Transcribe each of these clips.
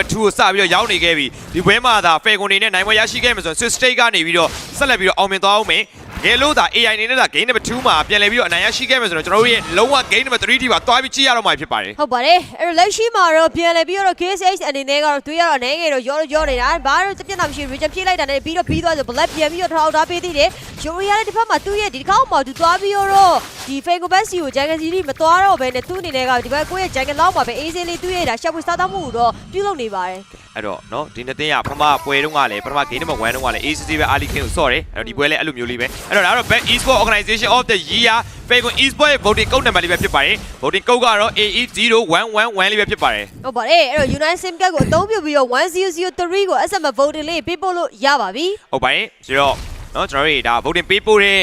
number 2ကိုစပြီးတော့ရောက်နေခဲ့ပြီဒီပွဲမှာသာဖေကွန်နေနဲ့နိုင်ပွဲရရှိခဲ့မှာဆိုရင် Swiss State ကနေပြီးတော့ဆက်လက်ပြီးတော့အောင်မြင်သွားအောင်မယ် ကဲလို့သာ AI နေနဲ့သာ game number 2မှာပြန်လည်ပြီးတော့အနိုင်ရရှိခဲ့မယ်ဆိုတော့ကျွန်တော်တို့ရဲ့လုံးဝ game number 3ထိပါသွားပြီးကြည့်ရတော့မှာဖြစ်ပါတယ်ဟုတ်ပါတယ်အဲ့တော့လက်ရှိမှာတော့ပြန်လဲပြီးတော့ KSH အနေနဲ့ကတော့တွေးရတော့အနေငယ်တော့ရောရောနေတာဘာလို့တပြက်နာမရှိ region ပြေးလိုက်တာနဲ့ပြီးတော့ပြီးသွားဆို black ပြန်ပြီးတော့ထောက်ထားပေးသေးတယ်ယူရီယာလည်းတစ်ဖက်မှာသူ့ရဲ့ဒီတစ်ခေါက်မှာသူသွားပြီးတော့ဒီ Fago Bass ကိုဂျန်ကန်စီရီမသွားတော့ဘဲနဲ့သူ့အနေနဲ့ကဒီဘက်ကိုယ့်ရဲ့ဂျန်ကန်လောက်မှာပဲ easy လေးသူ့ရဲ့ဒါရှက်ပွေးစားသားမှုကိုတော့ပြုလုပ်နေပါတယ်အဲ့တော့နော်ဒီနှစ်သင်းကပထမပွဲတုန်းကလည်းပထမ game number 1တုန်းကလည်း ACC ပဲ Ali King ကိုဆော့တယ်အဲ့တော့ဒီပွဲလည်းအဲ့လိုမျိုးလေးပဲအဲ့တော့ဒါကတော့ Best Esport Organization of the Year Falcon Esport ရဲ့ voting code နံပါတ်လေးပဲဖြစ်ပါတယ် voting code ကတော့ AE0111 လေးပဲဖြစ်ပါတယ်ဟုတ်ပါတယ်အဲ့တော့ United Simcat ကိုအသုံးပြုပြီးတော့1003ကို SMS voting လေးပေးပို့လို့ရပါပြီဟုတ်ပါတယ်ဆိုတော့နော်ကျွန်တော်တို့ဒါ voting ပေးပို့တဲ့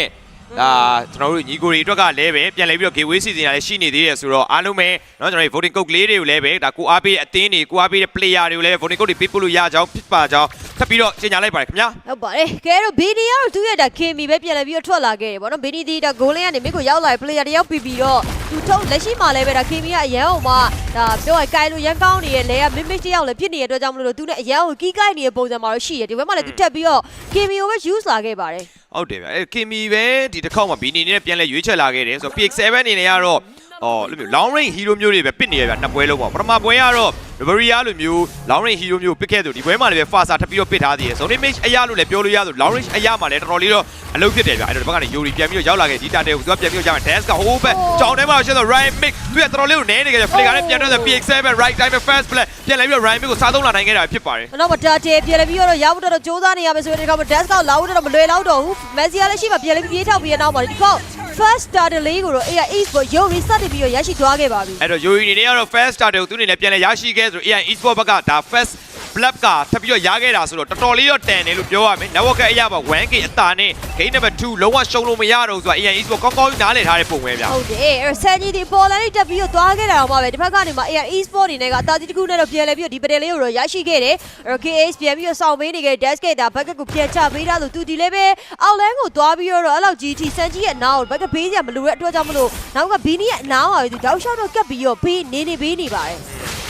ဒါကျွန်တော်တို့ညီကိုတွေအတွက်ကလည်းပဲပြန်လဲပြီးတော့ gateway season ကလည်းရှိနေသေးတယ်ဆိုတော့အားလုံးပဲเนาะကျွန်တော်တို့ voting code လေးတွေကိုလည်းပဲဒါကိုအားပေးတဲ့အသင်းတွေကိုအားပေးတဲ့ player တွေကိုလည်း voting code တွေပေးပို့လို့ရကြအောင်ဖြစ်ပါကြောင်းထပ်ပြီးတော့ကြေညာလိုက်ပါတယ်ခင်ဗျာ ဟုတ်ပါတယ်ကဲတော့ဘီနီကတော့သူ့ရဲ့ဒါ KMI ပဲပြန်လဲပြီးတော့ထွက်လာခဲ့တယ်ဗောနော်ဘီနီဒီဒါဂိုးလင်းကနေမင်းကိုရောက်လာတဲ့ player တယောက်ပြီးပြီးတော့သူထုတ်လက်ရှိမှာလည်းပဲဒါ KMI ကအရန်အောင်မှဒါပြောရကိုင်လို့ရန်ကောင်းနေတဲ့လဲကမင်းမစ်တယောက်လည်းဖြစ်နေတဲ့အတွက်ကြောင့်မလို့သူနဲ့အရန်ကိုကီးကိုက်နေတဲ့ပုံစံမှာတော့ရှိရတယ်ဒီဘက်မှာလည်းသူထပ်ပြီးတော့ KMI ကိုပဲ use လာခဲ့ပါတယ် ဟုတ်တယ်ဗျအဲကင်မီပဲဒီတစ်ခေါက်မှာဘီနီနဲ့ပြန်လဲရွေးချယ်လာခဲ့တယ်ဆိုတော့ PX7 အနေနဲ့ကတော့ အော်လိုမျိုး long range hero မျိုးတွေပဲပစ်နေရဗျနှစ်ပွဲလုံးပေါ့ပထမပွဲကတော့ Riberia လိုမျိုး long range hero မျိုးပစ်ခဲ့သူဒီပွဲမှာလည်းပဲ Fasa ထပ်ပြီးတော့ပစ်ထားသေးတယ် Zone Image အရာလို့လည်းပြောလို့ရသူ long range အရာမှာလည်းတော်တော်လေးတော့အလုပ်ဖြစ်တယ်ဗျအဲ့တော့ဒီဘက်ကနေ Yuri ပြန်ပြီးတော့ရောက်လာခဲ့ဒီတာတဲကိုသူကပြန်ပြီးတော့ကြာမယ် Dance ကဟိုးဘက်ကြောင်ထဲမှာရှင်းတော့ Ryan Mix သူကတော်တော်လေးကိုနဲနေခဲ့တယ် Flicker နဲ့ပြန်တော့ PX7 right time first play ပြန်လဲပြီးတော့ Ryan Mix ကိုစားသုံးလာနိုင်ခဲ့တာဖြစ်ပါတယ်နောက်မှာဒါတေပြန်လဲပြီးတော့ရောက်တော့စူးစမ်းနေရမယ်ဆိုရင်ဒီကောင်မှာ desk ကောက်လာဖို့တော့မလွယ်တော့တော့ဘူးမက်ဆီယာလည်းရှိမှပြန်လဲပြီးပြေးထောက်ပြီးရနောက်မှာဒီကောင် first starter လေးကိုတော့ AI East ကိုရုပ် reset ပြီးတော့ရရှိသွားခဲ့ပါပြီအဲ့တော့ Yuri အနေနဲ့ကတော့ first starter ကိုသူအနေနဲ့ပြန်လဲရရှိခဲ့ဆို AI Esport ဘက်ကဒါ first blab ကထပ်ပြီးတော့ရခဲ့တာဆိုတော့တော်တော်လေးတော့တန်တယ်လို့ပြောရမယ် network ကအရာပါ 1k အတာနဲ့ game number 2လုံးဝရှုံးလို့မရတော့ဘူးဆိုတာ AI Esport ကောင်းကောင်းနားလည်ထားတဲ့ပုံပဲဗျာဟုတ်တယ်အဲ့ဆန်ကြီးဒီပေါ်လာလေးတက်ပြီးတော့သွားခဲ့တာတော့မှပဲဒီဘက်ကနေမှ AI Esport အနေနဲ့ကအတားကြီးတစ်ခုနဲ့တော့ပြန်လဲပြီးတော့ဒီပတယ်လေးကိုတော့ရရှိခဲ့တယ်အဲ့တော့ KH ပြန်ပြီးတော့စောင့်ပေးနေခဲ့ desk ကဒါဘက်ကကိုပြန်ချပေးထားလို့သူဒီလေးပဲအောက်လန်းကိုသွားပြီးတော့အဲ့လောက် GT ဆန်ကြီးရဲ့အနားကိုဘက်ကဘေးစရာမလိုတဲ့အတွက်ကြောင့်မလို့နောက်ကဘီနီရဲ့အနားမှာပဲသူတောက်လျှောက်တော့ကပ်ပြီးတော့ဘေးနေနေဘေးနေပါတယ်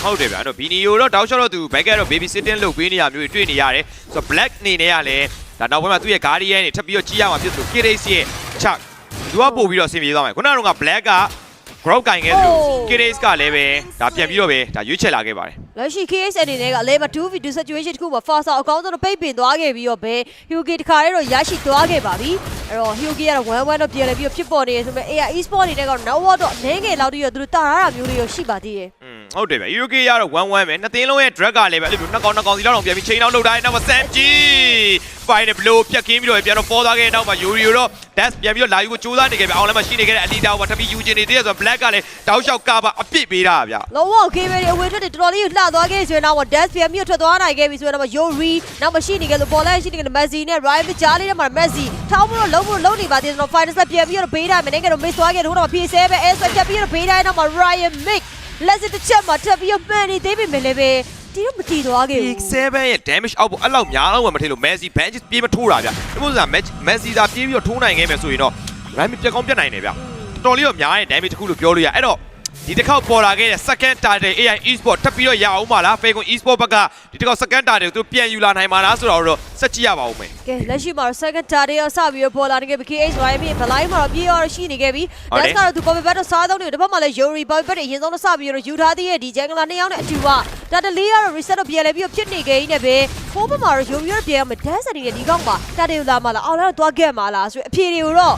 ဟုတ်တယ်ဗျာအဲ့တော့ Binio တော့တောက်လျှောက်တော့သူ back ကတော့ baby sitting လုပ်ပေးနေရမျိုးတွေတွေ့နေရတယ်ဆိုတော့ black အနေနဲ့ကလည်းဒါနောက်ပိုင်းမှာသူ့ရဲ့ guardian တွေထပ်ပြီးတော့ကြီးရမှာဖြစ်သူ Kiris ရဲ့ chuck သူကပို့ပြီးတော့အဆင်ပြေသွားမယ်ခုနကတော့ black က group ကင်ခဲ့သလို Kiris ကလည်းပဲဒါပြန်ပြီးတော့ပဲဒါရွေးချယ်လာခဲ့ပါတယ်လက်ရှိ KS အနေနဲ့က level 2v2 situation တစ်ခုမှာ fast အကောင်းဆုံးတော့ပိတ်ပင်သွားခဲ့ပြီးတော့ဘယ် Hyugi တခါတည်းတော့ရရှိသွားခဲ့ပါပြီအဲ့တော့ Hyugi ကတော့1 1တော့ပြန်လဲပြီးတော့ဖြစ်ပေါ်နေရဆိုပေမဲ့ AI Esport အနေနဲ့ကတော့ now တော့အနေငယ်လောက်တည်းရသူတို့တာရတာမျိုးတွေရရှိပါသေးတယ်อืม ဟုတ်တယ်ဗျ Yuki ကတော့1 1ပဲနှစ်သင်းလုံးရဲ့ drag ကလည်းပဲအဲ့လိုမျိုးနှစ်ကောင်နှစ်ကောင်စီလောက်တော့ပြန်ပြီး chain out လုပ်ထားတယ်နောက်မှာ Sam G fine ဘလို့ဖြတ်ကင်းပြီးတော့ပြန်တော့ပေါ်သွားခဲ့တဲ့နောက်မှာ Yuri တော့ dash ပြန်ပြီးတော့လာယူကိုစူးစမ်းနေခဲ့ပြီအောင်လည်းမရှိနေခဲ့တဲ့အလီတာကိုထပ်ပြီးယူချင်နေသေးတယ်ဆိုတော့ black ကလည်းတောက်လျှောက်ကပါအပြစ်ပေးတာဗျလုံးဝ okay ပဲအဝေးထွက်တွေတော်တော်လေးလှသွားခဲ့ဆိုရင်တော့ Dash ပြန်ပြီးထွက်သွားနိုင်ခဲ့ပြီဆိုတော့ Yuri နောက်မရှိနေခဲ့လို့ပေါ်လိုက်ရှိနေခဲ့ Messi နဲ့ Ryan ကြားလေးထဲမှာ Messi ထောင်းပြီးတော့လုံးဖို့လုံးနေပါသေးတယ်ဆိုတော့ final set ပြန်ပြီးတော့ဘေးတိုင်းမနေကတော့ miss သွားခဲ့တယ်ဟိုတော့ PS7 ပဲ S ဖြတ်ပြီးတော့ဘေးတိုင်းနောက်မှာ Ryan Mick လက်စစ်တစ်ချက်မှာထပ်ပြီးတော့မှန်နေသေးပေမဲ့လည်းပဲတီတော့မတီသွားခဲ့ဘူး Peak 7ရဲ့ damage output အဲ့လောက်များတော့မထင်လို့ Messi bench ပြေးမထိုးတာဗျဒီမို့ဆိုတာ Messi သာပြေးပြီးတော့ထိုးနိုင်ခဲ့မယ်ဆိုရင်တော့ Ryan ပြက်ကောင်းပြက်နိုင်တယ်ဗျတော်တော်လေးတော့များတဲ့ damage တစ်ခုလို့ပြောလို့ရအဲ့တော့ ဒီတစ်ခေါက်ပေါ်လာခဲ့တဲ့ second title AI Esport ထပ်ပြီးတော့ရအောင်ပါလား Fagon Esport ဘက်ကဒီတစ်ခေါက် second title ကိုသူပြန်ယူလာနိုင်မှာလားဆိုတော့တော့စက်ကြည့်ရပါဦးမယ်ကဲလက်ရှိမှာတော့ second target ရစပြီးတော့ပေါ်လာနေခဲ့ပြီ KH Ryan Mick ဘလိုင်းမှာတော့ပြေးရရှိနေခဲ့ပြီဟုတ်တယ် Dash ကတော့သူ Bobby Bat တော့စားသုံးနေတယ်တစ်ဖက်မှာလည်း Yuri Bobby Bat တွေအရင်ဆုံးတော့စပြီးတော့ယူထားသေးရဲ့ဒီ Jungle နှစ်ယောက်နဲ့အတူကတာတလေးကတော့ reset တော့ပြန်လဲပြီးတော့ဖြစ်နေခဲ့ကြီးနဲ့ပဲဖိုးဘက်မှာတော့ Yuri တော့ပြန်ရမယ် Dash အနေနဲ့ဒီကောင်မှာတာတေလာမလားအော်လည်းတော့သွားခဲ့မှာလားဆိုအဖြေတွေကိုတော့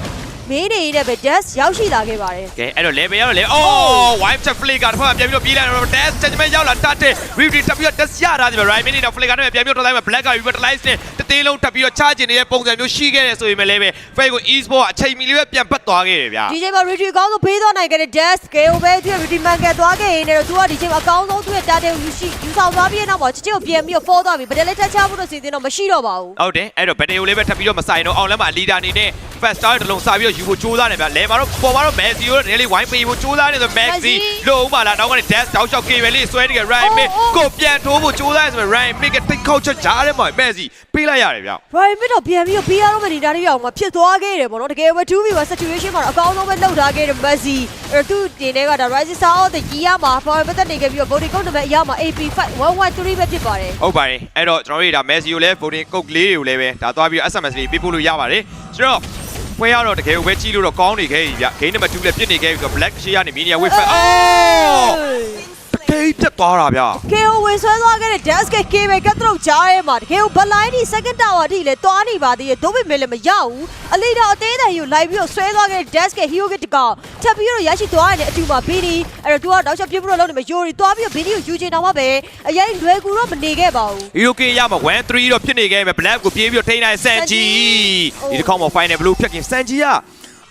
မင်းနေနဲ့ပဲ Dash ရောက်ရှိလာခဲ့ပါတယ်ကဲအဲ့တော့ level ရတော့လေအော် wipe check flick ကတစ်ခါပြန်ပြီးတော့ပြေးလိုက်တော့ dash ချက်ချင်းပဲရောက်လာတတ်တယ် review တက်ပြီးတော့ dash ရတာဒီမှာ right minute တော့ flick ကနေပြန်ပြီးတော့တိုင်းမှာ black က revitalize နဲ့တသေးလုံးတက်ပြီးတော့ charge နေတဲ့ပုံစံမျိုးရှိခဲ့တယ်ဆိုရင်လည်းပဲ fake ကို e-sport အချိန်မီလေးပဲပြန်ပတ်သွားခဲ့တယ်ဗျာဒီချိန်မှာ retry အကောင်းဆုံးဖေးသွားနိုင်ခဲ့တဲ့ Dash ကေကိုပဲသူ့ retry man ကသွားခဲ့ရင်လည်းသူကဒီချိန်မှာအကောင်းဆုံးသူ့ရဲ့ target ကိုယူရှိယူဆောင်သွားပြီးတဲ့နောက်မှာချစ်ချစ်ကိုပြန်ပြီးတော့ fall သွားပြီဗဒလေးထက်ချဖို့တော့စီစဉ်တော့မရှိတော့ပါဘူးဟုတ်တယ်အဲ့တော့ battery ကိုလည်းပဲထပ်ပြီးတော့မဆိုင်တော့အောင်လမ်းမှာ leader အနေနဲ့ fast star တစ်လုံးစာပြီးတော့ယူဖို့ကြိုးစားနေဗျလဲမှာတော့ပေါ်မှာတော့ Messi ကိုလည်းနည်းလေးဝိုင်းပေးဖို့ကြိုးစားနေဆို Messi လို့ဦးပါလားနောက်ကနေ dash တောက်လျှောက်ကေပဲလေးဆွဲနေကြ Ryan Mid ကိုပြန်ထိုးဖို့ကြိုးစားနေဆို Ryan Mid ကတိတ်ခေါက်ချက်ကြားထဲမှာ Messi ပေးလိုက်ရတယ်ဗျ Ryan Mid တော့ပြန်ပြီးတော့ပြီးရတော့မနေတာလေးအောင်မှာဖြစ်သွားခဲ့တယ်ပေါ့နော်တကယ်ပဲ 2v 1 situation မှာတော့အကောင်းဆုံးပဲလှုပ်ထားခဲ့တယ် Messi အဲ့သူတင်တဲ့ကဒါ Rising Star of the Year မှာ Forever ပတ်သက်နေခဲ့ပြီးတော့ Body Count နံပါတ်အရမှာ AP5 113ပဲဖြစ်ပါတယ်ဟုတ်ပါတယ်အဲ့တော့ကျွန်တော်တို့ဒါ Messi ကိုလည်း voting code လေးတွေကိုလည်းပဲဒါသွားပြီး SMS လေးပေးပို့လို့ရပါတယ်ဆိုတော့ ပွဲရတော့တကယ်ကိုပဲကြီးလို့တော့ကောင်းနေခဲ့ပြီဗျ game number 2လည်းပြစ်နေခဲ့ပြီဆိုတော့ black ရှေ့ကနေ media wave ဖက်အော်တ ကယ်ပြတ်သွားတာဗျ KO ဝင်ဆွဲသွားခဲ့တဲ့ Dask K ပဲကတ်တော့ကြားထဲမှာတကယ်ကိုဘလိုင်းဒီ second tower အထိလေသွားနေပါသေးတယ်ဒို့ပေမဲ့လည်းမရဘူးအလီတော့အသေးတယ်ယူလိုက်ပြီးတော့ဆွဲသွားခဲ့တဲ့ Dask Hero ကတကောင်ထပ်ပြီးတော့ရရှိသွားတယ်အတူမှာဘီနီအဲ့တော့သူကတောက်ချက်ပြစ်ဖို့လုပ်နေမှာယိုရီသွားပြီးတော့ဘီနီကိုယူချင်တော့မှပဲအရင်လွယ်ကူတော့မနေခဲ့ပါဘူး UK ရမှာ1 3တော့ဖြစ်နေခဲ့ပြီ black ကိုပြေးပြီးတော့ထိန်းနိုင်ဆန်ဂျီဒီတစ်ခေါက်မှာ final blue ဖြတ်ခင်ဆန်ဂျီက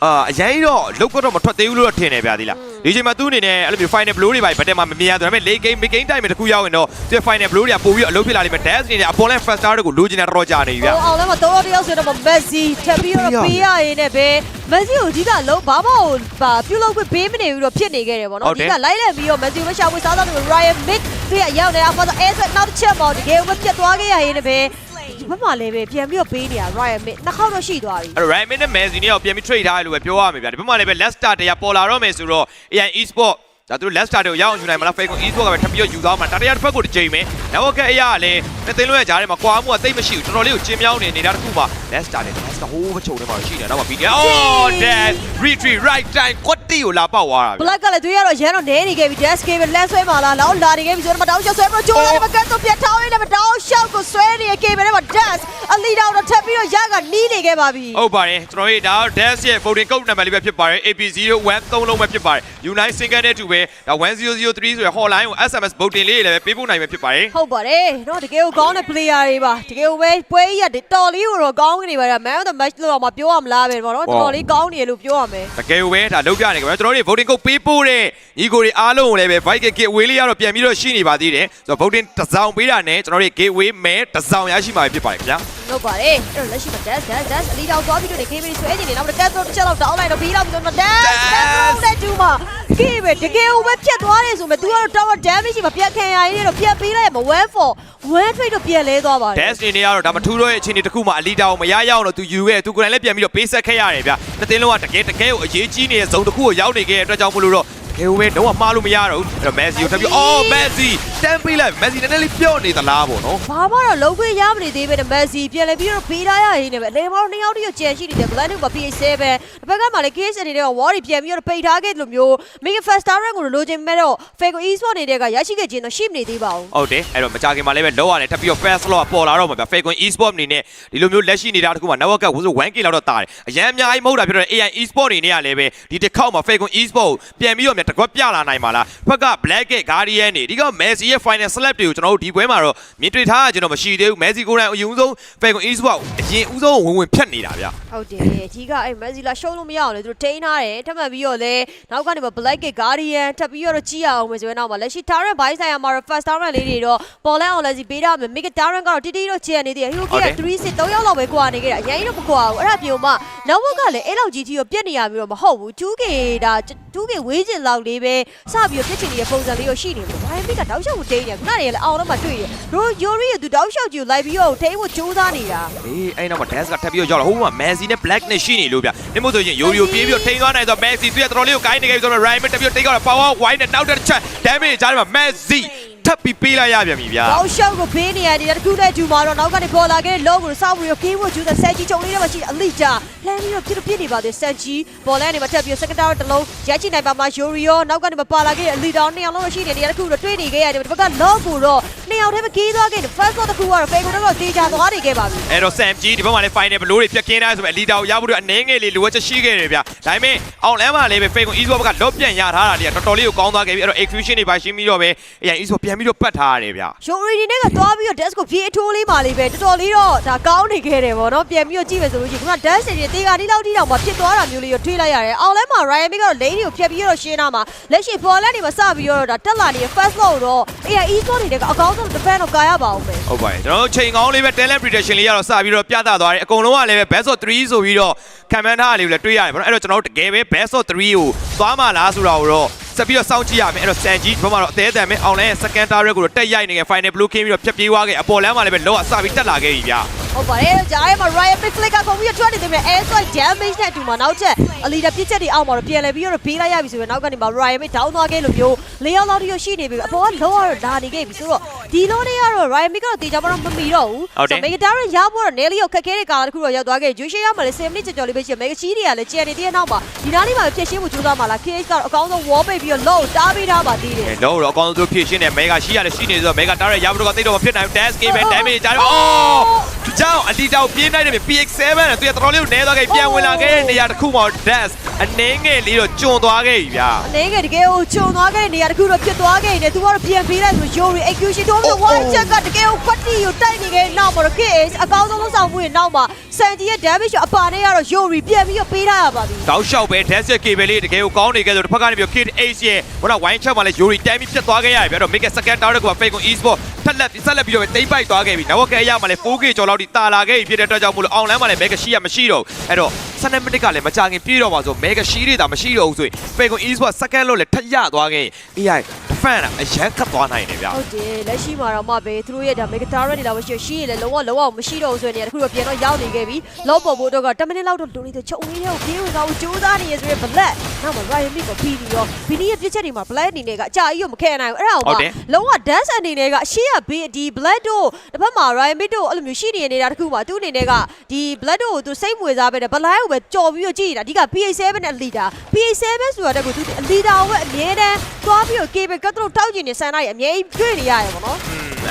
အာအရင်တော့လောက်ကတော့မထွက်သေးဘူးလို့တော့ထင်တယ်ဗျာဒီလားဒီချိန်မှာသူ့အနေနဲ့အဲ့လိုမျိုး final blue တွေပါဘတ်တက်မှာမမြင်ရတော့ဒါပေမဲ့ late game mid game time မှာတခုရောက်ရင်တော့သူ final blue တွေကပို့ပြီးတော့အလုပ်ဖြစ်လာလိမ့်မယ် dash အနေနဲ့အပေါ် line first star တွေကိုလိုချင်တာတော့ကြာနေပြီဗျာဟိုအောင်လည်းမတော်တော်တယောက်ဆိုတော့မက်ဆီထပ်ပြီးတော့ပေးရရင်လည်းပဲမက်ဆီကိုအဓိကလုံးဘာမှဟိုပါပြုတ်လို့ခွင့်ပေးမနေဘူးတော့ဖြစ်နေခဲ့တယ်ပေါ့နော်အဓိကလိုက်လက်ပြီးတော့မက်ဆီကိုမရှာဖွေစားတော့တယ် Ryan Mid သူရရောက်နေတာပေါ့ဆိုအဲဆိုနောက်တစ်ချက်ပေါ့တကယ်ကိုပြတ်သွားခဲ့ရရင်လည်းပဲဒီ ဘက်မှာလည်းပဲပြန်ပြီးတော့ပေးနေတာ Ryan Mid နှစ်ခေါက်တော့ရှိသွားပြီအဲ့တော့ Ryan Min နဲ့ Messi နဲ့တော့ပြန်ပြီး trade ထားရလို့ပဲပြောရမယ်ဗျာဒီဘက်မှာလည်းပဲ Leicester တရားပေါ်လာတော့မယ်ဆိုတော့ AI Esport ဒါသူတို့ Leicester တွေကိုရအောင်ယူနိုင်မလား Falcon Esport ကပဲထပ်ပြီးတော့ယူသွားမှာတတရားတစ်ဖက်ကိုတစ်ချိန်ပဲနောက်ကအရာကလည်းတစ်သိန်းလုံးရဲ့ကြားထဲမှာကွာမှုကသိပ်မရှိဘူးတော်တော်လေးကိုကျင်းမြောင်းနေနေတာတစ်ခုမှာ Leicester နဲ့ Leicester ဟိုးမချုံထဲမှာရှိနေတာနောက်မှာပြီးနေအော် Dash retreat right time ကွတ်တီကိုလာပေါက်သွားတာဗျာ Black ကလည်းသူရတော့ရန်တော့နေနေခဲ့ပြီ Dash K ပဲလက်ဆွဲမှာလားလောက်လာနေခဲ့ပြီဆိုတော့မတောင်းချက်ဆွဲပြီးတော့ကြိုးလာတယ်မကတ်တော့ပြတ်ထောင်းနေတယ်မတောင်းရှောက်ကိုဆွဲနေရ K ပဲနဲ့မှာ Dash အလီတောင်တော့ထပ်ပြီးတော့ရကနီးနေခဲ့ပါပြီဟုတ်ပါတယ်ကျွန်တော်တို့ဒါ Dash ရဲ့ voting code number လေးပဲဖြစ်ပါတယ် AP01 သုံးလုံးပဲဖြစ်ပါတယ် Unite single နဲ့တူပဲဒါ1003ဆိုရ hotline ကို SMS voting လေးတွေလည်းပဲပေးပို့နိုင်မှာဖြစ်ပါတယ်ဟုတ်ပါတယ်တော့တကယ်ကိုကောင်းတဲ့ player တွေပါတကယ်ကိုပဲပွဲကြီးကတော်လေးကိုတော့ကောင်းနေပါလား man of the match လို့တော့မပြောရမလားပဲပေါ့နော်တော်တော်လေးကောင်းနေရလို့ပြောရမယ်တကယ်ကိုပဲဒါလုပ်ပြနေကြပါကျွန်တော်တို့ voting code ပေးပို့တဲ့ညီကိုတွေအားလုံးကိုလည်းပဲ Viking Gateway လေးကတော့ပြန်ပြီးတော့ရှိနေပါသေးတယ်ဆိုတော့ voting တစ်စောင်ပေးတာနဲ့ကျွန်တော်တို့ Gateway မဲတစ်စောင်ရရှိမှာဖြစ်ပါတယ်ခင်ဗျာ ဟုတ်ပါတယ်အဲ့တော့လက်ရှိမှာ dash dash dash အလီတောင်သွားပြီးတော့နေ KB ဆွဲနေတယ်နောက်တော့ dash တော့တစ်ချက်တော့တောင်းလိုက်တော့ပြီးတော့ပြီးတော့ dash dash တဲ့တူမှာ KB တကယ်ကိုပဲဖြတ်သွားတယ်ဆိုမဲ့ तू ကတော့ tower damage မှာပြန်ခံရရင်တော့ပြန်ပေးလိုက်ရမှာ1 for 1 trade တော့ပြန်လဲသွားပါတယ် Dash နေနေကတော့ဒါမထူးတော့ရဲ့အခြေအနေတစ်ခုမှအလီတာကိုမရရအောင်တော့သူယူခဲ့သူကိုယ်တိုင်လည်းပြန်ပြီးတော့ပေးဆက်ခဲ့ရတယ်ဗျ။တစ်သိန်းလုံးကတကယ်တကယ်ကိုအရေးကြီးနေတဲ့ဇုံတစ်ခုကိုရောက်နေခဲ့တဲ့အတွက်ကြောင့်မလို့တော့တ ကယ်ကိုပဲတော့မှားလို့မရတော့ဘူး။အဲ့တော့ Messi ကိုထပ်ပြီးအော် Messi တန်းပေးလိုက် Messi နည်းနည်းလေးပြော့နေသလားပေါ့နော်ဘာမှတော့လုံးခွင့်ရမနေသေးပဲနဲ့မက်ဆီပြန်လဲပြီးတော့ပေးထားရရင်လည်းပဲလေမောင်နှစ်ယောက်တည်းကြံရှိနေတယ် Black နဲ့ PS7 တစ်ဖက်ကမှလည်း case အနေနဲ့က war တွေပြန်ပြီးတော့ပိတ်ထားခဲ့တယ်လို့မျိုး Mega Fast Star Rank ကိုလိုချင်မဲ့တော့ Fago Esport နေတဲ့ကရရှိခဲ့ခြင်းတော့ရှိမနေသေးပါဘူး။ဟုတ်တယ်အဲ့တော့မကြခင်မှာလည်းပဲလောရတယ်ထပ်ပြီးတော့ fast slot ပေါ်လာတော့မှာဗျ။ Falcon Esport အနေနဲ့ဒီလိုမျိုးလက်ရှိနေတာတစ်ခုမှာ network ကဝဆို 1K လောက်တော့တာတယ်။အရင်အများကြီးမဟုတ်တာဖြစ်တော့ AI Esport အနေနဲ့ကလည်းပဲဒီတစ်ခေါက်မှာ Falcon Esport ကိုပြန်ပြီးတော့မြတ်တကွက်ပြလာနိုင်ပါလား။ဖက်က Black Gate Guardian နေဒီက Messi ရဲ့ final slap တွေကိုကျွန်တော်တို့ဒီပွဲမှာတော့မြင်တွေ့ထားရကျွန်တော်မရှိသေးဘူး။ Messi ကိုယ်တိုင်အရင်ဆုံး Falcon Esport အရင်ဦးဆုံးဝင်ဝင်ဖြတ်နေတာဗျ။ဟုတ်တယ်အကြီးကအဲ့ Messi လာရှုံးလို့မရအောင်လေသူတို့ထိန်းထားတယ်ထပ်မှတ်ပြီးတော့လေနောက်ကနေမှ Black Gate Guardian ထပ်ပြီးတော့ကြည့်ရအောင်မယ်ဆိုရင်တော့လက်ရှိ Tyrant ဘိုင်းဆိုင်ရာမှာတော့ Fast Tyrant လေးတွေတော့ပေါ်လဲအောင်လဲစီပေးထားမယ် Mega Tyrant ကတော့တီတီတော့ချန်နေသေးတယ် Hero က3စစ်3ယောက်လောက်ပဲကွာနေခဲ့တာအရင်တော့မကွာဘူးအဲ့ဒါပြုံမှနောက်ဘက်ကလည်းအဲ့လောက်ကြီးကြီးတော့ပြက်နေရပြီးတော့မဟုတ်ဘူး 2K ဒါ 2K ဝေးကျင်လောက်လေးပဲစပြီးတော့ပြက်ချင်နေတဲ့ပုံစံလေးကိုရှိနေတယ် Ryan Pick ကတောက်လျှောက်ကိုတိန်းနေခုနကလည်းအောင်တော့မှတွေ့တယ်တို့ Yori ကသူတောက်လျှောက်ကြီးကိုလိုက်ပြီးတော့ထိန်းဖို့ကြိုးစားနေတာအေးအဲ့နောက်မှာ dance ကထပ်ပြီးတော့ရောက်လာဟိုမှာ Messi နဲ့ Black နဲ့ရှိနေလို့ဗျ။ဒီမို့ဆိုရင် Yorio ပြေးပြီးတော့ထိန်းသွားနိုင်ဆို Messi သူရတော်တော်လေးကိုကိုင်းနေခဲ့ပြီးဆိုတော့ Ryan တက်ပြီးတော့ထိန်းသွားတာ power wide နဲ့နောက်တစ်ချက် damage ကြားထဲမှာ Messi ထပ်ပြီးပေးလိုက်ရပြန်ပြီဗျာ။ဘောက်ရှောက်ကိုဘေးနေရတဲ့တခုနဲ့ဂျူမာတော့နောက်ကနေပေါ်လာခဲ့တဲ့ logo ကိုစောက်ပြီးတော့ game ကိုဂျူတဲ့ဆန်ကြီးချုံလေးထဲမှာရှိတဲ့အလီတာလှမ်းပြီးတော့ပြစ်ပြစ်နေပါသေးဆန်ကြီးပေါ်လဲနေမှာတက်ပြီး second tower တစ်လုံးရချိနိုင်ပါမှာ Yorio နောက်ကနေမပါလာခဲ့တဲ့အလီတာနှစ်ယောက်လုံးတော့ရှိနေတယ်တခုတော့တွေးနေခဲ့ရတယ်ဒီဘက်က logo တော့နှစ်ယောက်တည်းပဲကေးသွားခဲ့တယ် first one တခုကတော့ Fago တော့တေချာသွားနေခဲ့ပါပြီအဲ့တော့ Sam G ဒီဘက်မှာလည်း final ဘလို့တွေဖြတ်ကင်းได้ဆိုပေမဲ့ leader ကိုရဖို့အတွက်အနေငယ်လေးလိုအပ်ချက်ရှိခဲ့တယ်ဗျ။ဒါပေမဲ့အောင်လမ်းမှာလည်းပဲ Falcon Esport ဘက်ကလော့ပြန်ရထားတာတွေကတော်တော်လေးကိုကောင်းသွားခဲ့ပြီ။အဲ့တော့ execution တွေပါရှင်းပြီးတော့ပဲ AI Esport ပြန်ပြီးတော့ပတ်ထားရတယ်ဗျရှိုရီဒီနဲ့ကသွားပြီးတော့ desk ကိုပြေးအထိုးလေးပါလေးပဲတော်တော်လေးတော့ဒါကောင်းနေခဲ့တယ်ဗောနော်ပြန်ပြီးတော့ကြည့်မယ်ဆိုလို့ရှိရင်ခုန desk တွေတေကာဒီလောက်ထိတော့မှဖြစ်သွားတာမျိုးလေးကိုထွေးလိုက်ရတယ်အောင်လဲမှာ Ryan Big ကတော့ lane ကိုဖျက်ပြီးတော့ရှင်းတာမှာလက်ရှိ ball လက်နေမှာစပြီးတော့ဒါတက်လာနေတဲ့ first low တော့ AI e-sport တွေကအကောင်းဆုံး defend တော့ကာရပါအောင်ပဲဟုတ်ပါတယ်ကျွန်တော်တို့ချိန်ကောင်းလေးပဲ talent prediction လေးရတော့စပြီးတော့ပြသသွားတယ်အကုန်လုံးကလည်းပဲ best of 3ဆိုပြီးတော့ ခံမှန်းထားတာလေးကိုလည်းတွေးရတယ်ဗောနော်အဲ့တော့ကျွန်တော်တို့တကယ်ပဲ best of 3ကိုသွားမှလားဆိုတာကိုတော့ဆက်ပြီးတော့စောင့်ကြည့်ရမယ်အဲ့တော့ Sanji ဘက်မှာတော့အသေးအတန်ပဲအောင်လဲ second target ကိုတော့တက်ရိုက်နေခဲ့ final blue king ပြီးတော့ဖြတ်ပြေးသွားခဲ့အပေါ်လမ်းမှာလည်းပဲလောကစပြီးတက်လာခဲ့ပြီဗျာဟုတ်ပါတယ်ကြားထဲမှာ Ryan Big Flick ကပုံပြီးတော့ထွက်နေတယ်မြဲ air strike damage နဲ့အတူမှာနောက်ချက်အလီဒါပြစ်ချက်တွေအောက်မှာတော့ပြန်လဲပြီးတော့ဘေးလိုက်ရပြီဆိုရင်နောက်ကနေမှာ Ryan Big down သွားခဲ့လို့မျိုးလေယောက်လောက်တိရရှိနေပြီအပေါ်ကလောကတော့လာနေခဲ့ပြီဆိုတော့ဒီလိုတွေကတော့ Ryan Big ကတော့တေချာမတော့မမီတော့ဘူး Mega Darren ရဖို့တော့ Nelly ကိုခက်ခဲတဲ့ကာလတစ်ခုတော့ရောက်သွားခဲ့ဂျူရှေရမှာလည်း10မိနစ်ကျော်ကျော်လေးပဲရှိတယ် Mega Chi တွေကလည်းကြံနေတဲ့နောက်မှာဒီနားလေးမှာဖြည့်ရှင်းမှုကြိုးစားမှာလား KH ကတော့အကောင်းဆုံး wall ပိတ်ပြီးတော့ low တားပေးထားပါသေးတယ်အဲလောတော့အကောင်ဆုံးသူဖြည့်ရှင်းတယ် mega ရှိရတယ်ရှိနေဆိုတော့ mega တားရရဖို့တော့တိတ်တော့မဖြစ်နိုင်ဘူး dash game ပဲ damage ကြားတယ်အော်ဒီကြောင်အတီတောက်ပြေးနိုင်တယ် PX7 နဲ့သူကတော်တော်လေးကိုနဲသွားခဲ့ပြန်ဝင်လာခဲ့တဲ့နေရာတစ်ခုမှာ dash အနှင်းငယ်လေးတော့ကျွံသွားခဲ့ပြီဗျာအနေငယ်တကယ်ကိုခြုံသွားခဲ့တဲ့နေရာတစ်ခုတော့ဖြစ်သွားခဲ့တယ်သူကတော့ပြန်ပေးလိုက်ဆို Yori execution တော့ one check ကတကယ်ကိုပတ်တီကိုတိုက်နေခဲ့နောက်မှာတော့ KH အကောင်းဆုံးဆောင်မှုရဲ့နောက်မှာ Sanji ရဲ့ damage အပါနဲ့ကတော့ Yori ပြန်ပြီးတော့ပေးထားရပါပြီတောက်လျှောက်ပဲ dash cable လေးတကယ်ကိုကောင်းနေခဲ့ဆိုတစ်ဖက်ကနေပြီး Kid Ace ရဲ့ဟိုတော့ wine shot မှာလည်း Yuri တိုင်းပြီးပြတ်သွားခဲ့ရတယ်ဗျာတော့ make a second target က fake on e-sport ထက်လက်ဆက်လက်ပြီးတော့တိမ့်ပိုက်သွားခဲ့ပြီနောက်ကဲရမှာလည်း 4K ကျော်လောက်ထိတာလာခဲ့ပြီဖြစ်တဲ့အတွက်ကြောင့်မို့လို့ online မှာလည်း mega ရှိရမရှိတော့အဲ့တော့12မိနစ်ကလည်းမကြခင်ပြေးတော့မှာဆို mega ရှိတွေဒါမရှိတော့ဘူးဆိုရင် fake on e-sport second လို့လည်းထက်ရသွားခဲ့ရင် AI fan အရန်ခတ်သွားနိုင်တယ်ဗျာဟုတ်တယ်လက်ရှိမှာတော့မှပဲသူတို့ရဲ့ဒါ Mega Tower တွေလာမရှိရှိရလေလုံးဝလုံးဝမရှိတော့ဘူးဆိုရင်တခုတော့ပြန်တော့ရောက်နေခဲ့ပြီလောပေါ်ဖို့တော့က10မိနစ်လောက်တော့လုံနေတဲ့ချုပ်ဝင်းရဲ့ကိုပြေးဝင်သွားဖို့ကြိုးစားနေရဆိုရင် Black နောက်မှာ Ryan Mick ကိုပြီးပြီးတော့ဘီနီရဲ့ပြစ်ချက်တွေမှာ Black အနေနဲ့ကအကြာကြီးကိုမခဲနိုင်ဘူးအဲ့ဒါကိုမှလုံးဝ dance အနေနဲ့ကအရှိရဘေးဒီ Black တို့တစ်ဖက်မှာ Ryan Mick တို့အဲ့လိုမျိုးရှိနေနေတာတခုမှသူ့အနေနဲ့ကဒီ Black တို့ကိုသူစိတ်မွေစားပဲတဲ့ Black ကိုပဲကြော်ပြီးတော့ကြည့်နေတာဒီက PA7 နဲ့ leader PA7 ဆိုတာတက်ကိုသူ leader ကိုပဲအမြဲတမ်းသွားပြီးတော့ cable ကတ်တို့တောက်ကျင်နေဆန်လိုက်အမြဲတွေ့နေရတယ်ပေါ့နော်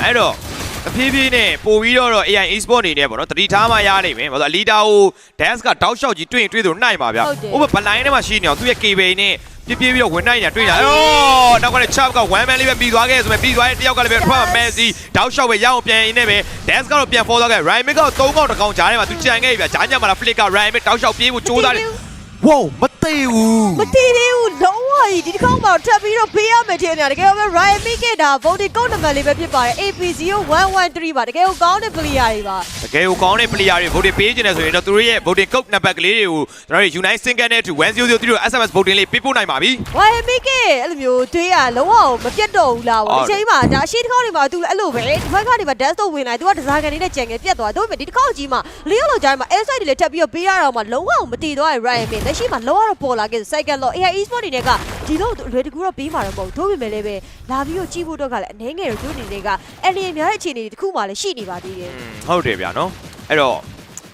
အဲ့တော့အဖြည်းဖြည်းနဲ့ပို့ပြီးတော့ AI e-sport အနေနဲ့ပေါ့နော်တတိထားမှရနိုင်မယ်ဘာလို့အလီတာကို dance ကတောက်လျှောက်ကြီးတွေ့ရင်တွေ့သူနိုင်ပါဗျာဟုတ်တယ်ဥပမာဗလိုင်းထဲမှာရှိနေအောင်သူ့ရဲ့ cable နဲ့ ပြပြပြီးတော့ဝင်နိုင်နေတာတွေ့ရအော်နောက်ကလည်း chop က1 man လေးပဲပြီးသွားခဲ့ဆိုပေမဲ့ပြီးသွားတဲ့တယောက်ကလည်းပဲတစ်ဖက်မှာ Messi တောက်လျှောက်ပဲရအောင်ပြန်ရင်းနဲ့ပဲ dance ကတော့ပြန် fall သွားခဲ့ Ryan Mick က3កောက်တစ်កောက်ကြားထဲမှာသူကြံခဲ့ပြီဗျာဂျားညံမှာလား flick က Ryan Mick တောက်လျှောက်ပြေးဖို့ကြိုးစားတယ် ဝေါမသေးဘူးမတည်သေးဘူးလုံးဝကြီးဒီတစ်ခေါက်မှာထပ်ပြီးတော့ပေးရမယ်ထင်နေတာတကယ်ပဲ Ryan Mick ကဒါ voting code number လေးပဲဖြစ်ပါတယ် AP0113 ပါတကယ်ကိုကောင်းတဲ့ player တွေပါတကယ်ကိုကောင်းတဲ့ player တွေ voting ပေးခြင်းနဲ့ဆိုရင်တော့သူတို့ရဲ့ voting code number ကလေးတွေကိုကျွန်တော်တို့ Unite Single နဲ့2 1003တို့ SMS voting လေးပေးပို့နိုင်ပါပြီ Ryan Mick အဲ့လိုမျိုးတွေးရလုံးဝမပြတ်တော့ဘူးလားဟုပေါ့တ်ဒီချိန်မှာဒါအရှိတစ်ခေါက်တွေမှာ तू လည်းအဲ့လိုပဲဒီဘက်ကနေမှာ dance တော့ဝင်လာ तू ကဒစားကန်နေတဲ့ကြံငယ်ပြတ်သွားတော့ပဲဒီတစ်ခေါက်ကြီးမှာလီယိုလိုကြားမှာ air side တွေလည်းထပ်ပြီးတော့ပေးရတော့မှလုံးဝမတည်တော့ရ Ryan Mick လက်ရှိမှာလုံးဝတော့ပေါ်လာခဲ့ cycle တော့ AI e-sport တွေနဲ့ကဒီလိုအလွယ်တကူတော့ပေးမှာတော့မဟုတ်တို့ပေမဲ့လည်းပဲလာပြီးတော့ကြည့်ဖို့တော့ကလည်းအနေငယ်တို့အနေနဲ့ကအဲ့ဒီအများရဲ့အခြေအနေတွေတစ်ခုမှလည်းရှိနေပါသေးတယ်ဟုတ်တယ်ဗျာနော်အဲ့တော့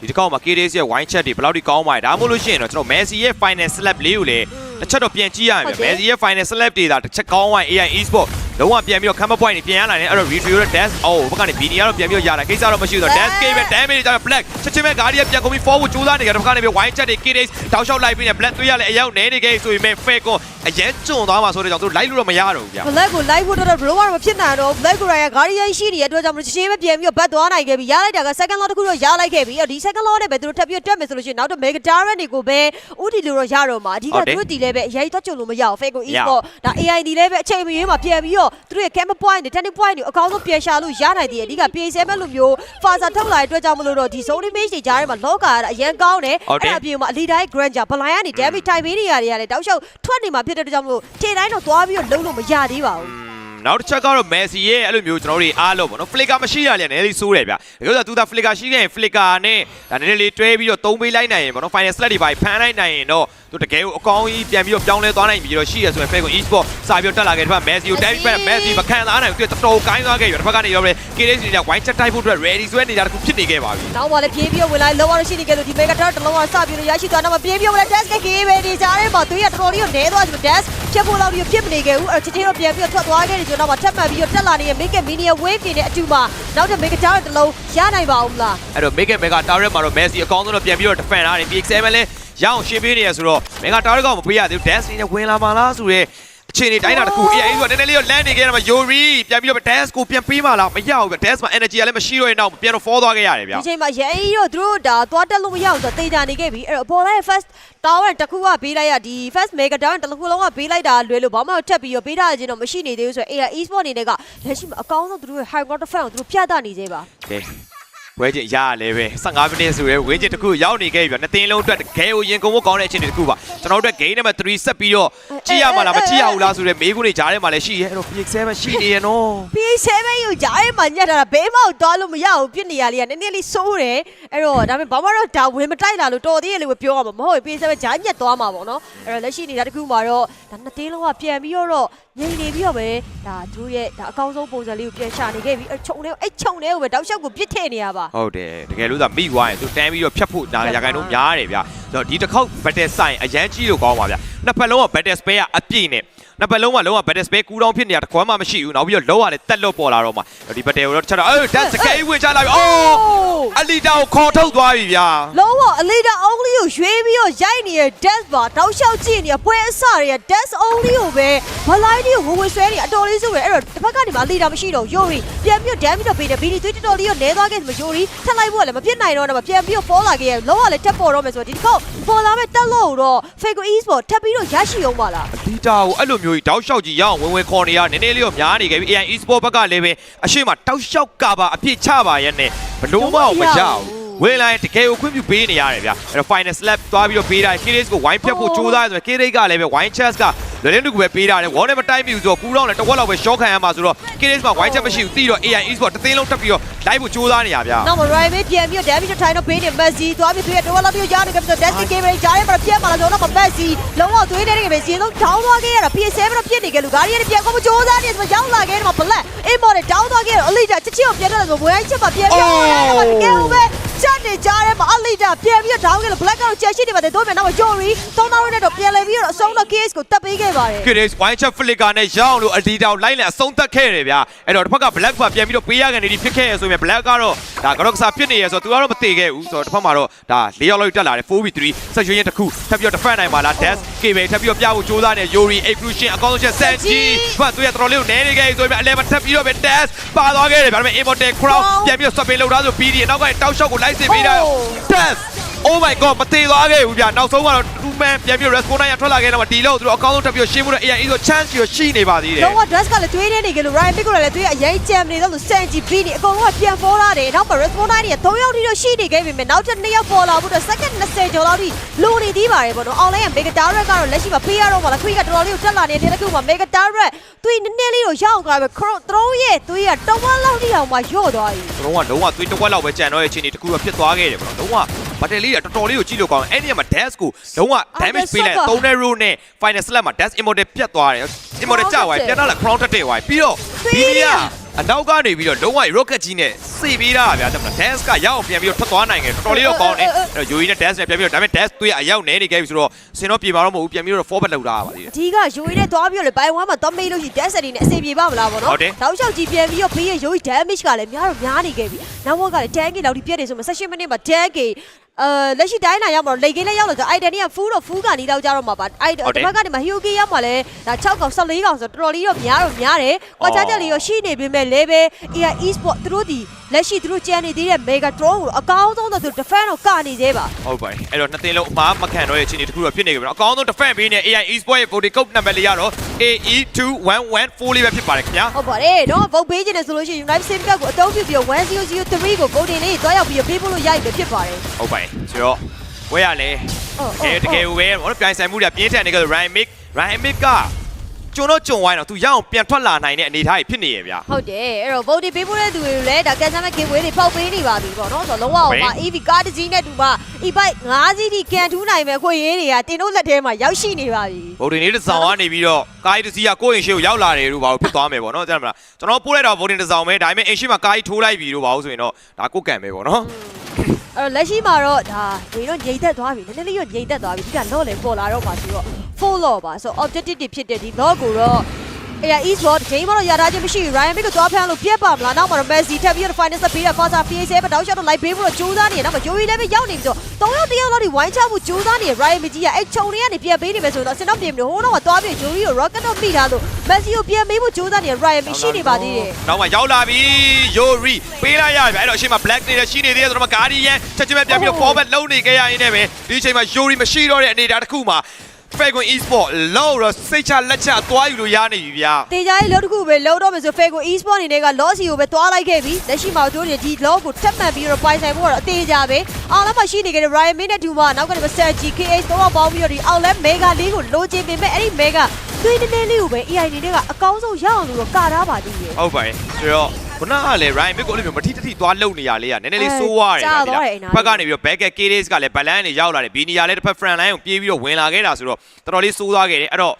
ဒီတစ်ခေါက်မှာ KDS ရဲ့ wine chat တွေဘယ်လောက်ထိကောင်းပါလဲဒါမှမဟုတ်လို့ရှိရင်တော့ကျွန်တော် Messi ရဲ့ final slap လေးကိုလည်းတစ်ချက်တော့ပြန်ကြည့်ရမယ်ဟုတ်တယ် Messi ရဲ့ final slap တွေဒါတစ်ချက်ကောင်းသွားရင် AI e-sport လုံးဝပြန်ပြီးတော့ camera point တွေပြန်ရလာတယ်အဲ့တော့ retrio ရဲ့ dash အော်ဘက်ကနေ BD ကတော့ပြန်ပြီးတော့ရတာကိစ္စတော့မရှိဘူးဆိုတော့ dash game ပဲ damage တွေကြတော့ black ချက်ချင်းပဲ guardian ပြန်ကုန်ပြီး forward ကြိုးစားနေကြတယ်ဘက်ကနေပြီး wine chat တွေ KDS တောက်လျှောက်လိုက်ပြီးနေ black တွေရလဲအရောက်နေနေခဲ့ဆိုရင်မဲ့ fake ကိုအရင်ကျွံသွားမှာဆိုတဲ့ကြောင့်သူလိုက်လို့တော့မရတော့ဘူးဗျာ Black ကို live ဖို့တော့ဘလို့မှမဖြစ်နိုင်တော့ Black ကိုရဂါရီယာရှိနေတဲ့အတွက်ကြောင့်မလို့ချင်းပဲပြန်ပြီးတော့ဘတ်သွားနိုင်ခဲ့ပြီရလိုက်တာက second law တစ်ခုတော့ရလိုက်ခဲ့ပြီဒီ second law နဲ့ပဲသူတို့ထပ်ပြီးတော့တက်မယ်ဆိုလို့ရှိရင်နောက်တော့ Mega Tyrant တွေကိုပဲဥတီလို့တော့ရတော့မှာအဓိကသူတို့တီလည်းပဲအရေးသွားကြုံလို့မရအောင် fake ကို e-sport ဒါ AI ဒီလည်းပဲအချိန်မရွေးမှာပြန်ပြီးတော့သူတို့ရဲ့ camera point တွေ turning point တွေအကောင်းဆုံးပြန်ရှာလို့ရနိုင်တယ်အဓိက PA7 လိုမျိုး faza ထုတ်လာတဲ့အတွက်ကြောင့်မလို့တော့ဒီ zone image တွေကြားထဲမှာ lock ကအရင်ကောင်းတယ်အဲ့ဒါအပြင်မှာ leader ရဲ့ granger ဘလိုင်းကနေ damage ထိုင်ပေးနေရတွေကလည်းတောက်လျှောက်ထွက်နေမှာဖြစ်တဲ့အတွက်ကြောင့်မလို့ခြေတိုင်းတော့သွားပြီးတော့လုံးလို့မရသေးပါဘူး နောက်တစ်ချက်ကတော့ Messi ရဲ့အဲ့လိုမျိုးကျွန်တော်တို့အားလို့ပေါ့နော် flicker မရှိရလေနည်းလေးစိုးတယ်ဗျ။ဒါကြောင့်သူက flicker ရှိခဲ့ရင် flicker နဲ့ဒါနည်းနည်းလေးတွဲပြီးတော့သုံးပေးလိုက်နိုင်ရင်ပေါ့နော် final slot တွေပါဖမ်းလိုက်နိုင်ရင်တော့သူတကယ်ကိုအကောင်းကြီးပြန်ပြီးတော့ပြောင်းလဲသွားနိုင်ပြီးတော့ရှိရဆိုရင် fake e-sport စာပြီးတော့တက်လာခဲ့တဲ့ဘက် Messi ကိုတိုင်းပတ် Messi မခံစားနိုင်ဘူးသူတော်တော်ကိုင်းသွားခဲ့ပြီတစ်ဖက်ကနေရောပဲ KDS တွေက wine chat တိုက်ဖို့အတွက် ready ဆွဲနေတာတခုဖြစ်နေခဲ့ပါပြီနောက်မှလည်းပြေးပြီးတော့ဝင်လာလောရရှိနေကြလို့ဒီ mega tower တစ်လုံးကစပြီးတော့ရရှိသွားတော့မှပြေးပြီးတော့ဝင်လာ dash ကကေးပဲဒီကြားထဲမှာသူရတော်တော်လေးကိုနဲသွားဆို dash ဖြစ်ဖို့လောက်ပြီးဖြစ်မနေခဲ့ဘူးအဲ့ချစ်ချင်းတော့ပြန်ပြီးတော့ထွက်သွားခဲ့တယ်ဆိုတော့မှထပ်မှတ်ပြီးတော့တက်လာနေတဲ့ make mini wave တွေနဲ့အတူမှာနောက်တဲ့ mega tower တစ်လုံးရနိုင်ပါဦးမလားအဲ့တော့ make it mega target မှာတော့ Messi အကောင်းဆုံးတော့ပြန်ပြီးတော့ defend ထားတယ် PX7 လည်းရအောင်ရှင်းပေးနေရဆိုတော့ mega target ကမပေးရသေးဘူး dash နဲ့ဝင်လာမှလားဆိုရဲ အအခြေအနေတိုင်းတာတစ်ခု AI ဆိုတော့နည်းနည်းလေးတော့လမ်းနေခဲ့တာမှာ Yori ပြန်ပြီးတော့ Dash ကိုပြန်ပေးမှလားမရဘူးဗျ Dash မှာ energy ကလည်းမရှိတော့ရင်တော့ပြန်တော့ fall သွားခဲ့ရတယ်ဗျဒီချိန်မှာရဲကြီးတို့သူတို့ဒါသွားတက်လို့မရအောင်ဆိုတေချာနေခဲ့ပြီအဲ့တော့ပေါ်လိုက် first tower တစ်ခုကပေးလိုက်ရဒီ first mega tower တစ်ခုလုံးကပေးလိုက်တာလွယ်လို့ဘာမှထပ်ပြီးတော့ပေးထားခြင်းတော့မရှိနေသေးဘူးဆိုတော့ AI e-sport အနေနဲ့ကလက်ရှိမှာအကောင်းဆုံးသူတို့ရဲ့ high water fan ကိုသူတို့ပြသနေသေးပါကဲ ဝဲချင်းရရလဲပဲ15မိနစ်ဆိုရဲဝင်းချင်းတစ်ခုရောက်နေခဲ့ပြီဗျနှစ်သိန်းလုံးအတွက်တကယ်ကိုရင်ကုန်ဖို့ကောင်းတဲ့အချိန်တွေတစ်ခုပါကျွန်တော်တို့အတွက် game number 3ဆက်ပြီးတော့ကြည့်ရမှာလားမကြည့်ရဘူးလားဆိုရဲမေးခွန်းတွေကြားထဲမှာလည်းရှိရဲအဲ့တော့ PX7 ရှိနေရနော် P7 ကိုကြားထဲမှာညက်ထားတာဘဲမောက်သွားလို့မရဘူးပြစ်နေရလေးကနည်းနည်းလေးစိုးတယ်အဲ့တော့ဒါပေမဲ့ဘာမှတော့ဒါဝင်မတိုက်လာလို့တော်သေးရဲ့လို့ပဲပြောရမှာမဟုတ်ဘူး P7 ကြားညက်သွားမှာပေါ့နော်အဲ့တော့လက်ရှိနေတာတစ်ခုမှာတော့ဒါနှစ်သေးလုံးကပြန်ပြီးတော့ငြိမ်နေပြီးတော့ပဲဒါသူတို့ရဲ့ဒါအကောင်းဆုံးပုံစံလေးကိုပြန်ရှာနေခဲ့ပြီးအဲ့ခြုံလေးကိုအဲ့ခြုံလေးကိုပဲတောက်လျှောက်ကိုပြစ်ထည့်နေရပါဟုတ်တယ်တကယ်လို့သာမိသွားရင်သူတန်းပြီးတော့ဖြတ်ဖို့ဒါရခိုင်တော့များတယ်ဗျဆိုတော့ဒီတစ်ခေါက် battle sign အရန်ကြီးလို့ကောင်းပါဗျနှစ်ဖက်လုံးက battle spare ကအပြည့်နဲ့နှစ်ဖက်လုံးကလုံးဝ battle spare ကူးတောင်းဖြစ်နေတာတစ်ခွမ်းမှမရှိဘူးနောက်ပြီးတော့လုံးဝလည်းတက်လို့ပေါ်လာတော့မှဒီ battle ကိုတော့ချက်တော့အေး that's the game ဝင်ချလာပြီအော်အလီတာကိုခေါ်ထုတ်သွားပြီဗျာလုံးဝအလီတာအုံးလေးကိုရွေးပြီးတော့ရိုက်နေတဲ့ death ပါတောက်လျှောက်ကြည့်နေတဲ့ပွဲအစတွေက death အုံးလေးကိုပဲဘလိုင်းလေးကိုဝင်ဝင်ဆွဲနေအတော်လေးစုပဲအဲ့တော့တစ်ဖက်ကနေမှအလီတာမရှိတော့ယိုရီပြန်ပြီးတော့ damage တော့ပေးတယ်ဘီဒီသွေးတော်တော်လေးကိုနဲသွားခဲ့ဆိုမှယိုရီထပ်လိုက်ဖို့ကလည်းမဖြစ်နိုင်တော့တော့ပြန်ပြီးတော့ fall လာခဲ့ရလုံးဝလည်းတက်ပေါ်တော့မယ်ဆိုတော့ဒီတစ်ခေါက်ပေါ်လာမဲ့တက်လို့တော့ fake e-sport ထပ်ပြီးတော့ရရှိအောင်ပါလားအလီတာကိုအဲ့လိုမျိုးကြီးတောက်လျှောက်ကြီးရအောင်ဝင်ဝင်ခေါ်နေရနည်းနည်းလေးတော့များနေခဲ့ပြီ AI e-sport ဘက်ကလည်းပဲအရှိမတောက်လျှောက်ကပါအပြည့်ချပါရဲ့နဲ့ဘလို့မှမရဘူးဝင်လာရင်တကယ်ကိုခွင့်ပြုပေးနေရတယ်ဗျအဲ့တော့ final slap သွားပြီးတော့ပေးတာ Kiris ကိုဝိုင်းဖြတ်ဖို့ကြိုးစားရဆိုရင် Kiris ကလည်းပဲ wine chest က လွယ်လင်းတူကိုပဲပေးတာတယ်ဝေါ်နဲ့မတိုက်မိဘူးဆိုတော့ကူတော့လည်းတစ်ဝက်လောက်ပဲ short ခံရမှာဆိုတော့ Kiris မှာ wine chest မရှိဘူးတီးတော့ AI e-sport တစ်သိန်းလုံးတက်ပြီးတော့ live ကိုကြိုးစားနေရဗျနောက်မှာ Ryan ပြန်ပြီးတော့ damage ထိုင်တော့ပေးနေ Messi သွားပြီးသူရဲ့တော့လောက်ပြီးကြားနေကြပြီးတော့ Destiny Game တွေကြားထဲမှာပြန်มาလာဆိုတော့ Messi လုံးဝသွေးတဲ့နေပဲစီလုံး down သွားခဲ့ရတာ PS7 တော့ပြစ်နေကြလို့ဂါရီရဲ့ပြန်ကုန်မကြိုးစားနေဆိုရောက်လာခဲ့တယ်မှာ Black အိမ်မော်နဲ့ down သွားခဲ့တော့ Elite ချက်ချင်းကိုပြန်တက်တယ်ဆိုဝယ်ချက်မှာပြန်ပြောရတယ်မှာတကယ်ပဲချက်နေကြားထဲမှာ Elite ပြန်ပြီးတော့ down ခဲ့လို့ Black ကတော့ချက်ရှိနေပါတယ်တို့မယ်နောက်မှာ Jory သုံးသားရနဲ့တော့ပြန်လဲပြီးတော့အဆုံးတော့ case ကိုတက်ပေးခဲ့ပါတယ် Kiris wine chest flicker နဲ့ရအောင်လို့အလီတာကိုလိုက်လံအဆုံးသတ်ခဲ့တယ်ဗျအဲ့တော့တစ်ဖက်က black ပါပြန်ပြီးတော့ပေးရကန်နေဒီဖြစ်ခဲ့ရဆိုရင် black ကတော့ဒါကတော့ကစားဖြစ်နေရဆိုတော့သူကတော့မသေးခဲ့ဘူးဆိုတော့တစ်ဖက်မှာတော့ဒါ၄ရောက်လောက်တက်လာတယ် 4v3 ဆက်ရွှေရင်တစ်ခုထပ်ပြီးတော့ defend နိုင်ပါလား dash ကေပဲထပ်ပြီးတော့ပြဖို့ကြိုးစားနေ Yori exclusion အကောင်းဆုံးချက်ဆက်ကြီးဘာသူရတော်တော်လေးကိုနဲနေခဲ့ဆိုပြီးအလဲမှာထပ်ပြီးတော့ပဲ dash ပါသွားခဲ့တယ်ဗျဒါပေမဲ့ immortal crown ပြန်ပြီးတော့ swap လုပ်ထားဆို BD နောက်ကနေတောက်လျှောက်ကိုလိုက်စစ်ပေးတာ dash Oh my god မသေးသွားခဲ့ဘူးဗျနောက်ဆုံးကတော့ two man ပြန်ပြီး respawn နိုင်ရထွက်လာခဲ့တော့ဒီလောက်သူတို့အကောင်းဆုံးထပ်ပြီးတော့ရှင်းမှုတော့ AI ဆို chance ရရှိနေပါသေးတယ်လုံးဝ dress ကလည်းသွေးနေနေကြလို့ Ryan Pick ကလည်းသွေးအရင်ကြမ်းနေတော့လို့စန်ဂျီဘီနေအကုန်လုံးကပြန်ပေါ်လာတယ်နောက်မှာ respawn တိုင်းတွေ3ယောက်ထိတော့ရှိနေခဲ့ပြီမယ်နောက်ထပ်2ယောက်ပေါ်လာဖို့တော့ second 20ကျော်လောက်ထိလိုနေသေးပါတယ်ပေါ့နော် online က Mega Direct ကတော့လက်ရှိမှာပေးရတော့မှာလား Quick ကတော်တော်လေးကိုတက်လာနေတဲ့တစ်ခုမှာ Mega Direct သွေးနည်းနည်းလေးကိုရောက်သွားပြီ Crow 3ရဲ့သွေးကတဝက်လောက်ထိအောင်မှရော့သွားပြီလုံးဝလုံးဝသွေးတစ်ဝက်လောက်ပဲကြံတော့ရဲ့အချိန်ဒီတစ်ခုတော့ဖြစ်သွားခဲ့တယ်ပေါ့နော်လုံးဝ ဘတ်တယ်လေးကတော်တော်လေးကိုကြည့်လို့ကောင်းတယ်အဲ့ဒီမှာ dash ကိုလုံးဝ damage ပေးလိုက်3 row နဲ့ final slap မှာ dash immortal ပြတ်သွားတယ် immortal ကျသွားပြီပြန်တော့လာ crown တက်တယ်သွားပြီပြီးတော့ဒီမီယာအနောက်ကနေပြီးတော့လုံးဝ rocket ကြီးနဲ့စေပေးတာဗျာတမလား dash ကရအောင်ပြန်ပြီးတော့ထွက်သွားနိုင်တယ်တော်တော်လေးတော့ကောင်းတယ်အဲ့တော့ Yui နဲ့ dash နဲ့ပြန်ပြီးတော့ဒါပေမဲ့ dash သွေးအရောက်နေနေခဲ့ပြီဆိုတော့စင်တော့ပြေမှာတော့မဟုတ်ဘူးပြန်ပြီးတော့ forward လောက်တာပါသေးတယ်အဓိကယိုရီနဲ့သွားပြီးတော့လေဘိုင်ဝမ်မှာသွားမေးလို့ရှိရင် dash တွေနဲ့အစီပြေပါမလားပေါ့နော်ဟုတ်တယ်တောက်လျှောက်ကြည့်ပြန်ပြီးတော့ဘေးရဲ့ယိုရီ damage ကလည်းများတော့များနေခဲ့ပြီနောက်ဘက်ကလည်း tank လောက်ထိပြည့်နေဆိုမှ16မိနစ်မှာ tank အဲလက်ရှိတိုင်းလာရောက်မှာတော့လေကင်းလည်းရောက်လို့ဆို item တွေက full တော့ full ကနေတော့ကြတော့မှာပါအဲ့ဒီဘက်ကနေမှ Hyuki ရောက်မှာလဲဒါ6កောင်14កောင်ဆိုတော်တော်လေးတော့များတော့များတယ်ကွာချာချက်လေးရောရှိနေပေမဲ့လည်းပဲ AI e-sport သူတို့ဒီ လက်ရှိသူတို့ကြံနေသေးတဲ့ Mega Drone ကိုအကောင်းဆုံးတော့သူ defend တော့ကနေသေးပါဟုတ်ပါတယ်အဲ့တော့နှစ်သိန်းလုံးအမားမခံတော့ရဲ့အချိန်ဒီတစ်ခုတော့ဖြစ်နေကြပြီနော်အကောင်းဆုံး defend ပေးနေ AI eSport ရဲ့ voting code number လေးရတော့ AE2114 လေးပဲဖြစ်ပါတယ်ခင်ဗျာဟုတ်ပါတယ်တော့ဗုတ်ပေးခြင်းနဲ့ဆိုလို့ရှိရင် United Sim Cup ကိုအသုံးပြုပြီးတော့1003ကို voting လေးတွားရောက်ပြီးတော့ပေးဖို့လို့ရိုက်ပဲဖြစ်ပါတယ်ဟုတ်ပါတယ်ဆိုတော့ဝဲရလဲဟုတ်အဲတကယ်ဝဲဘာလို့ပြိုင်ဆိုင်မှုတွေပြင်းထန်နေကြလို့ Ryan Mick Ryan Mick က ကျွန်တော်ကြုံဝိုင်းတော့သူရအောင်ပြန်ထွက်လာနိုင်တဲ့အနေအထားကြီးဖြစ်နေရဲ့ဗျာဟုတ်တယ်အဲ့တော့ voting ပေးဖို့တဲ့သူတွေလည်းဒါကန်ဆယ်မဲ့ giveaway တွေပေါက်ပေးနေပါပြီပေါ့နော်ဆိုတော့လုံးဝဟိုမှာ EV ကားတစ်စီးနဲ့တူမှာ e-bike 5စီးထိကန်ထူးနိုင်မဲ့ခွေရေးတွေကတင်တို့လက်ထဲမှာရောက်ရှိနေပါပြီဗုဒ္ဓနေတစ်စောင်ကနေပြီးတော့ကားကြီးတစ်စီးကကိုယ့်ရင်ရှိကိုရောက်လာတယ်လို့ဘာလို့ဖြစ်သွားမယ်ပေါ့နော်ကြားမလားကျွန်တော်ပို့လိုက်တော့ဗုဒ္ဓတစ်စောင်ပဲဒါပေမဲ့အင်ရှိမှာကားကြီးထိုးလိုက်ပြီလို့ဘာလို့ဆိုရင်တော့ဒါကိုယ့်ကံပဲပေါ့နော် အဲ့တော့လက်ရှိမှာတော့ဒါငွေတော့ငြိမ်သက်သွားပြီနည်းနည်းလေးတော့ငြိမ်သက်သွားပြီဒီက law လည်းပေါ်လာတော့မှာဆိုတော့ full law ပါဆိုတော့ objective တွေဖြစ်တဲ့ဒီ law ကိုတော့ AR Esport ဒီချိန်မှာတော့ရထားခြင်းမရှိဘူး Ryan Big ကိုသွားဖမ်းလို့ပြက်ပါမလားနောက်မှာတော့ Messi ထပ်ပြီးတော့ final ဆက်ပေးတဲ့ Forza PSA ပဲတောက်ရှော့တော့ live ပေးဖို့တော့ကြိုးစားနေတယ်နောက်မှာ Joey လည်းပဲရောက်နေပြီဆိုတော့၃ယောက်တစ်ယောက်လောက်ဒီဝိုင်းချဖို့ကြိုးစားနေတယ် Ryan Big ကအဲ့ခြုံတွေကနေပြန်ပေးနေမယ်ဆိုတော့စင်တော့ပြင်ပြီးဟိုတော့သွားပြီး Joey ကို rocket တော့မိထားလို့ Messi ကိုပြန်ပေးဖို့ကြိုးစားနေတယ် Ryan Big ရှိနေပါသေးတယ်နောက်မှရောက်လာပြီ Yori ပေးလိုက်ရပြီအဲ့တော့အရှိမ Black နေတယ်ရှိနေသေးတယ်ဆိုတော့ Guardian ချက်ချင်းပဲပြန်ပြီးတော့ forward လုံးနေခဲ့ရရင်လည်းပဲဒီအချိန်မှာ Yori မရှိတော့တဲ့အနေအထားတစ်ခုမှာ Falcon Esport လောက်တော့စိတ်ချလက်ချသွားယူလို့ရနေပြီဗျာတေချာရေးလောတစ်ခုပဲလောတော့မယ်ဆို Fago Esport အနေနဲ့က loss ကိုပဲသွားလိုက်ခဲ့ပြီလက်ရှိမှာတို့ဒီ loss ကိုထပ်မှန်ပြီးတော့ပိုင်ဆိုင်ဖို့ကတော့အသေးချာပဲအားလုံးမှာရှိနေကြတဲ့ Ryan May နဲ့တူမနောက်ကနေ Sergi KH တော့ပေါင်းပြီးတော့ဒီ outlet mega လေးကိုလိုချင်ပေမဲ့အဲ့ဒီ mega သွေးနည်းနည်းလေးကိုပဲ AI အနေနဲ့ကအကောင်းဆုံးရအောင်လို့တော့ကာထားပါသေးတယ်ဟုတ်ပါတယ်ဆိုတော့ ခုနကလည်း Ryan Mick ကိုအဲ့လိုမျိုးမထီတထီသွားလုံနေရလေးကနည်းနည်းလေးအဲစိုးရတယ်ကြာဗျာသွားတယ်အနားဘက်ကနေပြီးတော့ back at KDS ကလည်း balance နေရောက်လာတယ်ဘီနီယာလည်းတစ်ဖက် front line ကိုပြေးပြီးတော့ဝင်လာခဲ့တာဆိုတော့တော်တော်လေးစိုးသွားခဲ့တယ်အဲ့တော့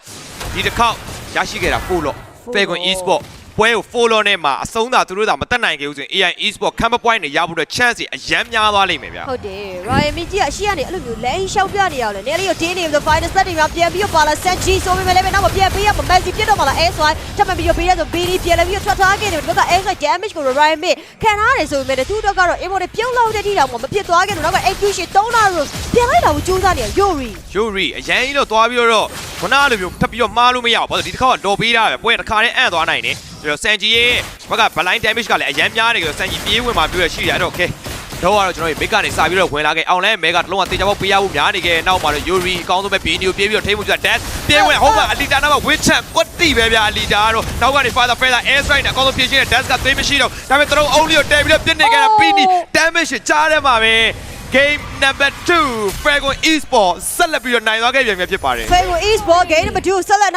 ဒီတစ်ခေါက်ရရှိခဲ့တာ full lot Falcon Esport ပွဲကို full lot နဲ့မှာအဆုံးသာသူတို့သာမတက်နိုင်ခဲ့ဘူးဆိုရင် AI Esport camp point တွေရဖို့အတွက် chance တွေအရန်များသွားလိမ့်မယ်ဗျာဟုတ်တယ် Ryan May ကြီးကအရှိကနေအဲ့လိုမျိုးလဲရှောက်ပြနေရအောင်လေနေလေးကိုတင်းနေပြီးတော့ final set တွေမှာပြန်ပြီးတော့ပါလာ Sergi ဆိုပေမဲ့လည်းနောက်မှာပြန်ပေးရမှာ Messi ပြတ်တော့မှလား SY ထပ်မှန်ပြီးတော့ပေးရဆို BD ပြန်လည်းပြီးတော့ထွက်သွားခဲ့တယ်ဒီဘက်က SY damage ကို Ryan May ခံထားတယ်ဆိုပေမဲ့သူတို့ကတော့ Emo တွေပြုတ်လောက်တဲ့ထိတောင်မှမဖြစ်သွားခဲ့လို့နောက်က execution 3နာလို့ပြန်လိုက်တာကိုစူးစမ်းနေရ Yuri Yuri အရန်ကြီးတော့သွားပြီးတော့ ခုနကလိုမျိုးထပ်ပြီးတော့မှားလို့မရဘူးဘာလို့ဒီတစ်ခေါက်ကတော့ပေးတာပဲပွဲတစ်ခါတည်းအံ့သွားနိုင်တယ်ဆိုတော့ Sanji ရဲ့ဘက်က blind damage ကလည်းအရန်များနေကြတော့ Sanji ပြေးဝင်มาပြောရရှိတယ်အဲ့တော့ okay တော့ကတော့ကျွန်တော်တို့မိကနေစာပြီးတော့ဝင်လာခဲ့အောင်လဲမဲကတစ်လုံးကတေချာပေါက်ပေးရဖို့များနေခဲ့နောက်မှာတော့ Yuri အကောင်းဆုံးပဲဘီနီကိုပြေးပြီးတော့ထိမ့်မှုပြ dash ပြေးဝင်ဟိုကအလီတာနောက်မှာ win champ ကွတ်တီပဲဗျာအလီတာကတော့နောက်ကနေ father feather air strike နဲ့အကောင်းဆုံးဖြည့်ရှင်းတဲ့ dash ကသိမ်းမရှိတော့ဒါပေမဲ့သူတို့ only ကိုတဲပြီးတော့ပြစ်နေခဲ့တာ Bini damage ကြားထဲမှာပဲ game number 2 Falcon Esport ဆက်လက်ပြီးတော့နိုင်သွားခဲ့ပြန်ဖြစ်ပါတယ် Fago Esport game number 2ဆက်လက်